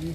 ਜੀ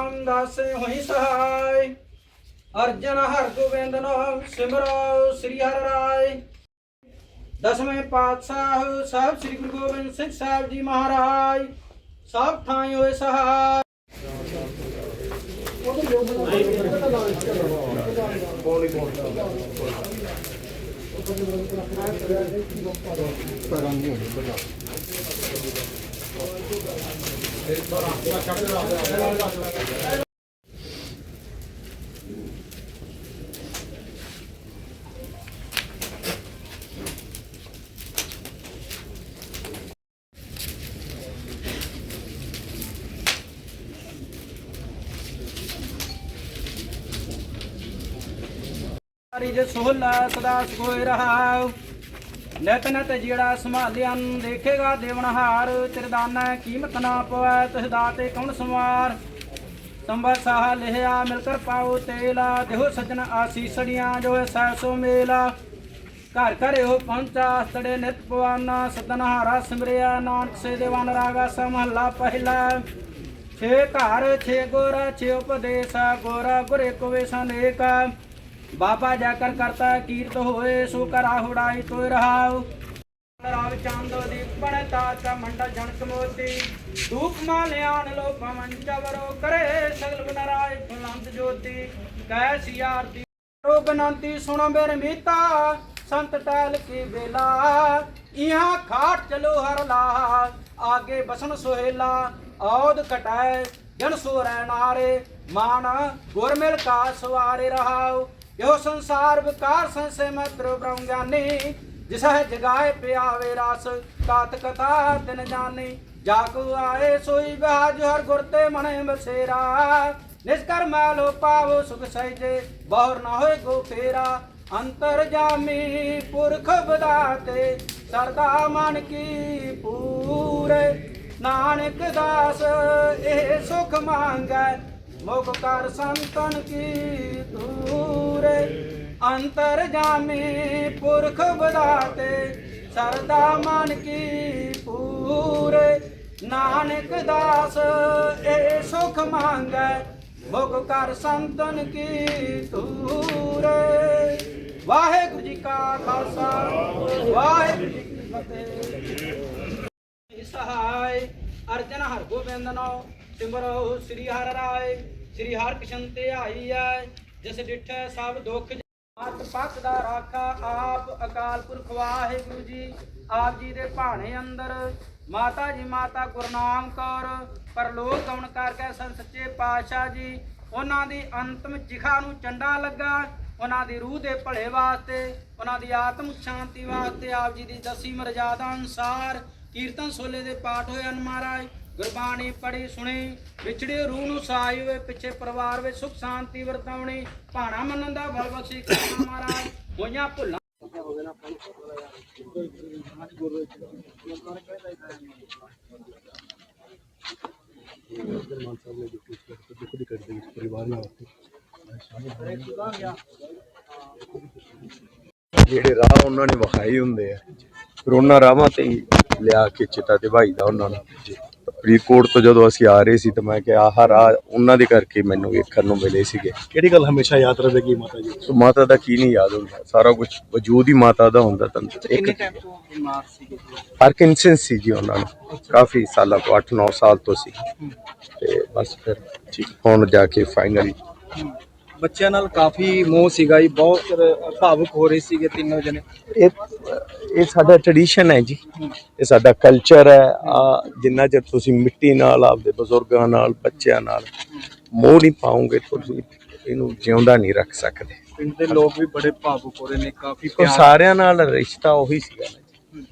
ਅਮਰਦਾਸ ਹੋਈ ਸਹਾਈ। ਅਰਜਨ ਹਰ ਗੋਬਿੰਦ ਨਾਮ ਸਿਮਰੋ ਸ੍ਰੀ ਹਰਿ ਰਾਏ। ਦਸਵੇਂ ਪਾਤਸ਼ਾਹ ਸਾਹਿਬ ਸ੍ਰੀ ਗੁਰੂ ਗੋਬਿੰਦ ਸਿੰਘ ਸਾਹਿਬ ਜੀ ਮਹਾਰਾਜ। ਸਭ ਥਾਈ ਹੋਏ ਸਹਾਈ। ਹਰੀ ਜੇ ਸੋਹਲਾ ਸਦਾ ਸੋਏ ਰਹਾਉ। ਨਿਤ ਨਿਤ ਜਿਹੜਾ ਸੰਭਾਲਿਆ ਦੇਖੇਗਾ ਦੇਵਨਹਾਰ ਤਿਰਦਾਨਾ ਕੀਮਤ ਨਾ ਪਵੈ ਤਿਸ ਦਾਤੇ ਕੌਣ ਸਮਾਰ ਸੰਭਰ ਸਾਹ ਲਿਆ ਮਿਲ ਕਰ ਪਾਉ ਤੇਲਾ, ਦੇਹੋ ਸਜਣ ਆਸੀਸੜੀਆਂ ਜੋ ਹੈ ਸੈਸੋ ਮੇਲਾ। ਘਰ ਘਰ ਇਹੋ ਪਹੁੰਚਾ, ਸੜੇ ਨਿਤ ਪਵਾਨਾ, ਸਤਨਹਾਰਾ ਸਿਮਰਿਆ, ਨਾਨਕ ਸੇ ਦੇਵਾਨ ਰਾਗਾ ਸਮਹੱਲਾ ਪਹਿਲਾ। ਛੇ ਘਰ, ਛੇ ਗੋਰਾ, ਛੇ ਉਪਦੇਸ, ਗੋਰਾ, ਗੁਰੇ ਕੋਵੇ ਸੰੇਕ ਬਾਬਾ ਜਾ ਕਰਤਾ, ਕੀਰਤ ਹੋਏ ਸੋ ਕਰਾ ਹੁੜਾਈ ਤੋਇ ਰਹਾਉ। ਰਾਵ ਚੰਦ ਦੀਪ ਬਣ ਤਾਤ ਮੰਡਲ ਜਨਕ ਮੋਤੀ, ਧੂਪ ਮਾਲਿਆਨ ਲੋ ਪਵਨ ਚਵਰੋ ਕਰੇ, ਸਗਲ ਬਨਰਾਏ ਫੁਲੰਤ ਜੋਤੀ। ਕੈ ਸਿਆਰਤੀ ਰੋ ਬਨੰਤੀ, ਸੁਣੋ ਮੇਰੇ ਮੀਤਾ, ਸੰਤ ਟਹਿਲ ਕੀ ਵੇਲਾ, ਇਹਾਂ ਖਾਟ ਚਲੋ ਹਰ ਲਾ, ਆਗੇ ਬਸਨ ਸੁਹੇਲਾ ਔਦ ਕਟਾਏ ਜਨ ਸੋਰੈ ਨਾਰੇ ਮਾਨ ਗੁਰ ਮਿਲ ਕਾ ਸਵਾਰੇ ਰਹਾਉ। ਇਹੋ ਸੰਸਾਰ ਵਿਕਾਰ ਸੰਸੇ ਮਤਰ ਬ੍ਰਹਮ ਗਿਆਨੀ ਜਿਸ ਹੈ ਜਗਾਏ ਪਿਆਵੇ ਰਸ ਕਾਤ ਕਥਾ ਤਿਨ ਜਾਣੀ। ਜਾਕੂ ਆਏ ਸੋਈ ਬਿਹਾਜ ਹਰ ਗੁਰ ਤੇ ਮਨੇ ਬਸੇਰਾ। ਨਿਸਕਰ ਮੈਲੋ ਪਾਵੋ ਸੁਖ ਸਹਿਜੇ, ਬਹੁਰ ਨਾ ਹੋਏ ਗੋ ਫੇਰਾ। ਅੰਤਰ ਜਾਮੀ ਪੁਰਖ ਬਦਾਤੇ, ਸਰਦਾ ਮਨ ਕੀ ਪੂਰੇ। ਨਾਨਕ ਦਾਸ, ਇਹ ਸੁਖ ਮੰਗੈ ਮੁਖ ਕਰ ਸੰਤਨ ਕੀ ਤੂਰੇ ਅੰਤਰ ਜਾਮੀ ਪੁਰਖ ਬਦਾਤੇ ਸਰਦਾ ਮਨ ਕੀ ਪੂਰੇ? ਨਾਨਕ ਦਾਸ, ਇਹ ਸੁਖ ਮੰਗੈ ਮੁਖ ਕਰ ਸੰਤਨ ਕੀ ਤੂਰੇ ਵਾਹਿਗੁਰੂ ਜੀ ਕਾ ਖਾਲਸਾ, ਵਾਹਿਗੁਰੂ ਜੀ ਕੀ ਫਤਿਹ। ਸਹਾਇ ਅਰਜਨ ਹਰ ਗੋਬਿੰਦ ਨੋ ਸਿਮਰੋ ਸ੍ਰੀ ਹਰਿ ਰਾਏ, ਸ੍ਰੀ ਹਰਿ ਕ੍ਰਿਸ਼ਨ ਤੇ ਆਈ ਐ ਜਿਸ ਡਿਠੈ ਸਭ ਦੁੱਖ ਮਤ ਪੱਖ ਦਾ ਰਾਖਾ ਆਪ ਅਕਾਲ ਪੁਰਖ ਵਾਹਿਗੁਰੂ ਜੀ, ਆਪ ਜੀ ਦੇ ਭਾਣੇ ਅੰਦਰ। ਮਾਤਾ ਜੀ, ਮਾਤਾ ਗੁਰਨਾਮ ਕੌਰ, ਪਰਲੋਕ ਗਮਨ ਕਰਕੇ ਸੰ ਸੱਚੇ ਪਾਤਸ਼ਾਹ ਜੀ। ਉਹਨਾਂ ਦੀ ਅੰਤਮ ਜਿਖਾ ਨੂੰ ਚੰਡਾ ਲੱਗਾ। ਉਹਨਾਂ ਦੀ ਰੂਹ ਦੇ ਭਲੇ ਵਾਸਤੇ, ਉਹਨਾਂ ਦੀ ਆਤਮ ਸ਼ਾਂਤੀ ਵਾਸਤੇ ਆਪ ਜੀ ਦੀ ਦਸੀ ਮਰਜ਼ਾਦਾ ਅਨੁਸਾਰ ਕੀਰਤਨ ਸੋਲੇ ਦੇ ਪਾਠ ਹੋਏ ਹਨ ਮਹਾਰਾਜ। ਗੁਰਬਾਣੀ ਪੜ੍ਹੀ ਸੁਣੀ, ਵਿਛੜੇ ਰੂਹ ਨੂੰ ਸਹਾਈ ਹੋਏ ਪਿੱਛੇ ਪਰਿਵਾਰ ਵਿੱਚ ਸੁਖ ਸ਼ਾਂਤੀ ਵਰਤਾਉਣੀ, ਭਾਣਾ ਮੰਨਣ ਦਾ ਬਲ ਬਖਸ਼ੀ ਕਰਨਾ ਮਹਾਰਾਜ, ਹੋਈਆਂ ਭੁੱਲਾਂ। ਜਿਹੜੇ ਰਾਹ ਉਹਨਾਂ ਨੇ ਵਿਖਾਏ ਹੁੰਦੇ ਆ ਕਰੋਨਾ ਰਾਹਾਂ ਤੇ ਹੀ ਲਿਆ ਕੇ ਚਿਤਾ ਤੇ ਭਾਈ ਦਾ ਉਹਨਾਂ ਨੂੰ। ਫਰੀਦਕੋਟ ਤੋਂ ਜਦੋਂ ਅਸੀਂ ਆ ਰਹੇ ਸੀ ਤਾਂ ਮੈਂ ਕਿਹਾ ਆਹ ਰਾਹ ਉਹਨਾਂ ਦੇ ਕਰਕੇ ਮੈਨੂੰ ਵੇਖਣ ਨੂੰ ਮਿਲੇ ਸੀਗੇ। ਕਿਹੜੀ ਗੱਲ ਹਮੇਸ਼ਾ ਯਾਦ ਰਹੇਗੀ ਮਾਤਾ ਜੀ? ਸੋ ਮਾਤਾ ਦਾ ਕੀ ਨਹੀਂ ਯਾਦ ਹੁੰਦਾ। ਸਾਰਾ ਕੁਝ ਵਜੂਦ ਹੀ ਮਾਤਾ ਦਾ ਹੁੰਦਾ ਤੰਤ ਇੱਕ ਪਾਰਕਿੰਸਨ ਸੀ ਜੀ ਉਹਨਾਂ ਨੂੰ। ਕਾਫੀ ਸਾਲਾਂ ਤੋਂ 8-9 ਸਾਲ ਤੋਂ ਸੀ। ਤੇ ਬਸ ਫਿਰ ਠੀਕ ਹੁਣ ਜਾ ਕੇ ਫਾਈਨਲੀ ਬੱਚਿਆਂ ਨਾਲ ਕਾਫੀ ਮੋਹ ਸੀਗਾ ਜੀ ਬਹੁਤ ਭਾਵੁਕ ਹੋ ਰਹੇ ਸੀਗੇ ਤਿੰਨੋਂ ਜਣੇ। ਇਹ ਇਹ ਸਾਡਾ ਟ੍ਰੈਡੀਸ਼ਨ ਹੈ ਜੀ। ਇਹ ਸਾਡਾ ਕਲਚਰ ਹੈ। ਆ ਜਿੰਨਾ ਚਿਰ ਤੁਸੀਂ ਮਿੱਟੀ ਨਾਲ ਆਪਦੇ ਬਜ਼ੁਰਗਾਂ ਨਾਲ ਬੱਚਿਆਂ ਨਾਲ ਮੋਹ ਨਹੀਂ ਪਾਉਂਗੇ ਤੁਸੀਂ ਇਹਨੂੰ ਜਿਉਂਦਾ ਨਹੀਂ ਰੱਖ ਸਕਦੇ। ਪਿੰਡ ਦੇ ਲੋਕ ਵੀ ਬੜੇ ਭਾਵੁਕ ਹੋ ਰਹੇ ਨੇ ਕਾਫੀ ਪਿਆਰ। ਸਾਰਿਆਂ ਨਾਲ ਰਿਸ਼ਤਾ ਉਹੀ ਸੀਗਾ ਨਾ ਜੀ।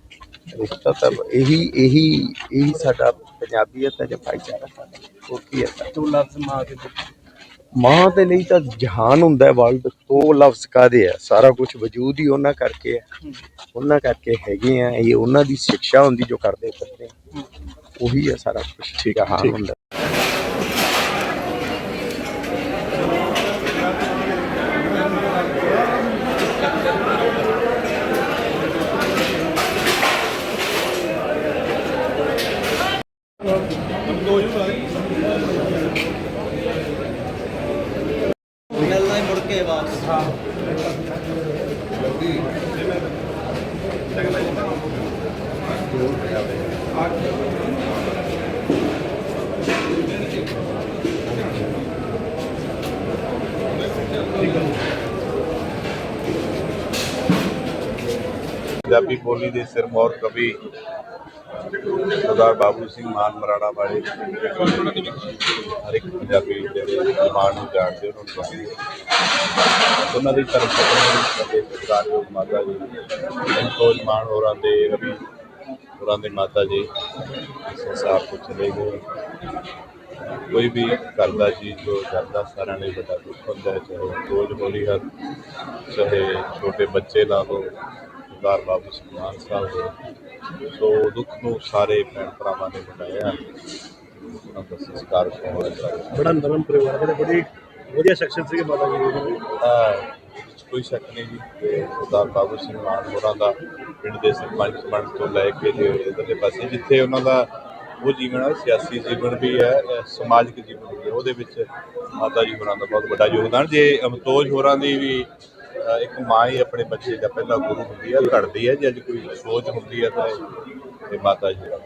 ਰਿਸ਼ਤਾ ਤਾਂ ਇਹੀ ਇਹੀ ਇਹੀ ਸਾਡਾ ਪੰਜਾਬੀਅਤ ਹੈ ਜਾਂ ਭਾਈਚਾਰਾ ਸਾਡਾ। ਹੋਰ ਕੀ ਹੈ? ਲਫ਼ਜ਼ ਮਾਂ ਦੇ। ਮਾਂ ਦੇ ਲਈ ਤਾਂ ਜਹਾਨ ਹੁੰਦਾ ਹੈ ਵਰਲਡ ਤੋਂ ਲਫ਼ਜ਼ ਕਾਦੇ ਆ? ਸਾਰਾ ਕੁਝ ਵਜੂਦ ਹੀ ਉਹਨਾਂ ਕਰਕੇ ਹੈ। ਉਹਨਾਂ ਕਰਕੇ ਹੈਗੇ ਆ ਇਹ ਉਹਨਾਂ ਦੀ ਸਿੱਖਿਆ ਹੁੰਦੀ ਜੋ ਕਰਦੇ ਕਰਦੇ ਆ। ਉਹੀ ਹੈ ਸਾਰਾ ਕੁਝ ਠੀਕ। ਹਾਂ ਹੁੰਦਾ। ਪੰਜਾਬੀ ਬੋਲੀ ਦੇ ਸਿਰਮੌਰ ਕਵੀ ਸਰਦਾਰ ਬਾਬੂ ਸਿੰਘ ਮਾਨ ਮਰਾੜਾ ਵਾਲੇ ਹਰ ਇੱਕ ਪੰਜਾਬੀ ਜਿਹੜੇ ਮਾਨ ਨੂੰ ਜਾਣਦੇ, ਉਹਨਾਂ ਨੂੰ ਜਾਣਦੇ ਉਹਨਾਂ ਦੀ ਧਰਮ ਪਤਨੀ ਸਾਡੇ ਸਤਿਕਾਰਯੋਗ ਮਾਤਾ ਜੀ, ਸੰਤੋਸ਼ ਮਾਨ ਹੋਰਾਂ ਦੇ, ਰਵੀ ਹੋਰਾਂ ਦੇ ਮਾਤਾ ਜੀ, ਇਸ ਸੰਸਾਰ ਤੋਂ ਚਲੇ ਗਏ ਕੋਈ ਵੀ ਕਰਦਾ ਜੀ, ਜੋ ਕਰਦਾ, ਸਾਰਿਆਂ ਲਈ ਵੱਡਾ ਦੁੱਖ ਹੁੰਦਾ ਹੈ, ਚਾਹੇ ਰੋਜ਼ ਬੋਲੀ ਹੈ ਚਾਹੇ ਛੋਟੇ ਬੱਚੇ ਲਾ ਲਓ ਸਰਦਾਰ ਬਾਬੂ ਸਿੰਘ ਮਾਨ ਸਾਹਿਬ ਦੇ। ਸੋ ਦੁੱਖ ਨੂੰ ਸਾਰੇ ਭੈਣ ਭਰਾਵਾਂ ਨੇ ਮਨਾਇਆ ਉਹਨਾਂ ਦਾ ਸੰਸਕਾਰ ਹੋਇਆ ਬੜਾ ਨਰਮ ਪਰਿਵਾਰ ਦੇ ਬੜੀ ਵਧੀਆ ਸੈਕਸ਼ਨ ਸੀਗੇ ਮਾਤਾ ਜੀ ਦੇ। ਆ ਕੋਈ ਸ਼ੱਕ ਨਹੀਂ ਜੀ ਕਿ ਸਰਦਾਰ ਬਾਬੂ ਸਿੰਘ ਮਾਨ ਹੋਰਾਂ ਦਾ ਪਿੰਡ ਦੇ ਸਰਪੰਚ ਬਣ ਤੋਂ ਲੈ ਕੇ ਜੇ ਇਧਰਲੇ ਪਾਸੇ ਜਿੱਥੇ ਉਹਨਾਂ ਦਾ ਉਹ ਜੀਵਨ ਹੈ ਸਿਆਸੀ ਜੀਵਨ ਵੀ ਹੈ ਸਮਾਜਿਕ ਜੀਵਨ ਵੀ ਹੈ। ਉਹਦੇ ਵਿੱਚ ਮਾਤਾ ਜੀ ਹੋਰਾਂ ਦਾ ਬਹੁਤ ਵੱਡਾ ਯੋਗਦਾਨ। ਜੇ ਅਮਤੋਜ ਹੋਰਾਂ ਦੀ ਵੀ ਇੱਕ ਮਾਂ ਹੀ ਆਪਣੇ ਬੱਚੇ ਦਾ ਪਹਿਲਾ ਗੁਰੂ ਹੁੰਦੀ ਹੈ ਘੜਦੀ ਹੈ ਜੇ ਅੱਜ ਕੋਈ ਸੋਚ ਹੁੰਦੀ ਹੈ ਤਾਂ ਇਹ ਮਾਤਾ ਜੀ ਦਾ।